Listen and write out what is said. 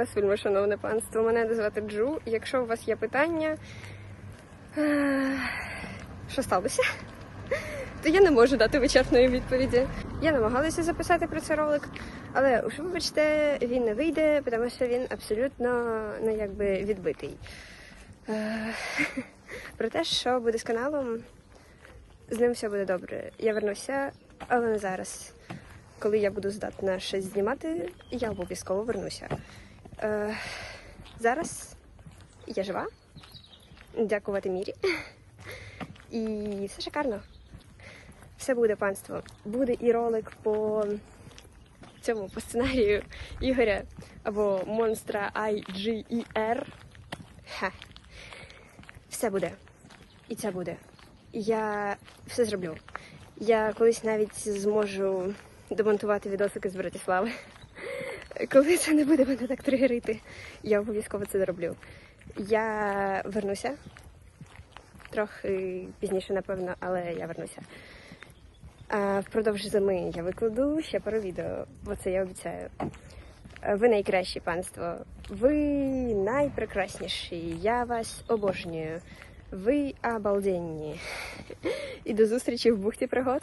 вас, вельми шановне панство. Мене звати Джу. Якщо у вас є питання, е, що сталося? То я не можу дати вичерпної відповіді. Я намагалася записати про це ролик, але уж вибачте, він не вийде, тому що він абсолютно ну, якби відбитий. Е, Про те, що буде з каналом, з ним все буде добре. Я вернуся, але не зараз. Коли я буду здатна щось знімати, я обов'язково вернуся. Е, зараз я жива. Дякувати мірі. І все шикарно. Все буде панство. Буде і ролик по цьому по сценарію Ігоря або монстра IGER. Ха. Все буде. І це буде. Я все зроблю. Я колись навіть зможу демонтувати відосики з Братислави. Коли це не буде мене так тригерити, я обов'язково це зроблю. Я вернуся трохи пізніше, напевно, але я вернуся. А впродовж зими я викладу ще пару відео, бо це я обіцяю. Ви найкращі панство. Ви найпрекрасніші. Я вас обожнюю. Ви обалденні. І до зустрічі в бухті пригод.